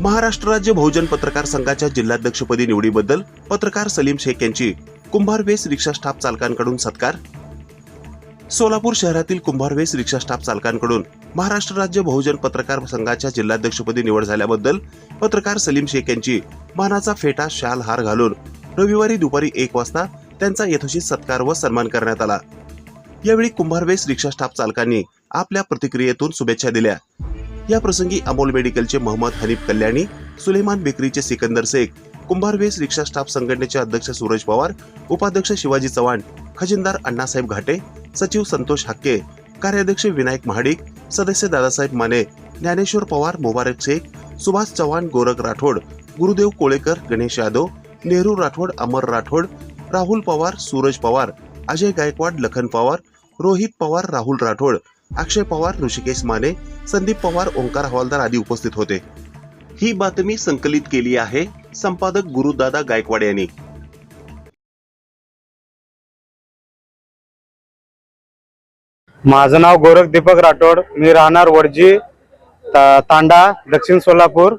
महाराष्ट्र राज्य बहुजन पत्रकार संघाच्या जिल्हाध्यक्षपदी निवडीबद्दल पत्रकार सलीम शेख यांची कुंभारवेस रिक्षा स्टाफ चालकांकडून सत्कार. सोलापूर शहरातील कुंभारवेस रिक्षा स्टाफ चालकांकडून महाराष्ट्र राज्य बहुजन पत्रकार संघाच्या जिल्हाध्यक्षपदी निवड झाल्याबद्दल पत्रकार सलीम शेख यांची मानाचा फेटा शाल हार घालून रविवारी दुपारी एक वाजता त्यांचा यथोचित सत्कार व सन्मान करण्यात आला. यावेळी कुंभारवेस रिक्षा स्टाफ चालकांनी आपल्या प्रतिक्रियेतून शुभेच्छा दिल्या. या प्रसंगी अमोल मेडिकलचे मोहम्मद हनीफ कल्याणी सुलेमान बेकरीचे सिकंदर शेख कुंभारवेस रिक्षा स्टाफ संघटनेचे अध्यक्ष सूरज पवार उपाध्यक्ष शिवाजी चव्हाण खजिनदार अण्णासाहेब घाटे सचिव संतोष हक्के कार्याध्यक्ष विनायक महाडिक सदस्य दादासाहेब माने ज्ञानेश्वर पवार मुबारक शेख सुभाष चव्हाण गोरख राठोड गुरुदेव कोळेकर गणेश यादव नेहरू राठोड अमर राठोड राहुल पवार सूरज पवार अजय गायकवाड लखन पवार रोहित पवार राहुल राठोड अक्षय पवार ऋषिकेश माने संदीप पवार ओंकार हवालदार आदी उपस्थित होते. ही बातमी संकलित केली आहे संपादक गुरुदादा गायकवाड यांनी. माझं नाव गोरख दीपक राठोड. मी राहणार वडजी तांडा दक्षिण सोलापूर.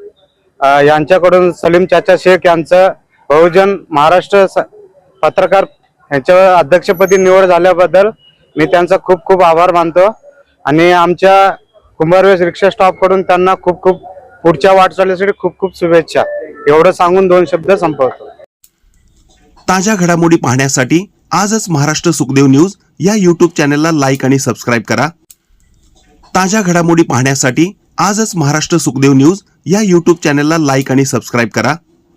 यांच्याकडून सलीम चाचा शेख यांचं बहुजन महाराष्ट्र पत्रकार यांच्या अध्यक्षपदी निवड झाल्याबद्दल मी त्यांचा खूप खूप आभार मानतो. आणि आमच्या कुंभारवेस रिक्षा स्टॉपकडून त्यांना खूप खूप पुढच्या वाटचालीसाठी खूप खूप शुभेच्छा. एवढं सांगून दोन शब्द संपवतो. ताज्या घडामोडी पाहण्यासाठी आजच महाराष्ट्र सुखदेव न्यूज या यूट्यूब चॅनलला लाईक आणि सबस्क्राईब करा. ताज्या घडामोडी पाहण्यासाठी आजच महाराष्ट्र सुखदेव न्यूज या यूट्यूब चॅनलला लाईक आणि सबस्क्राईब करा.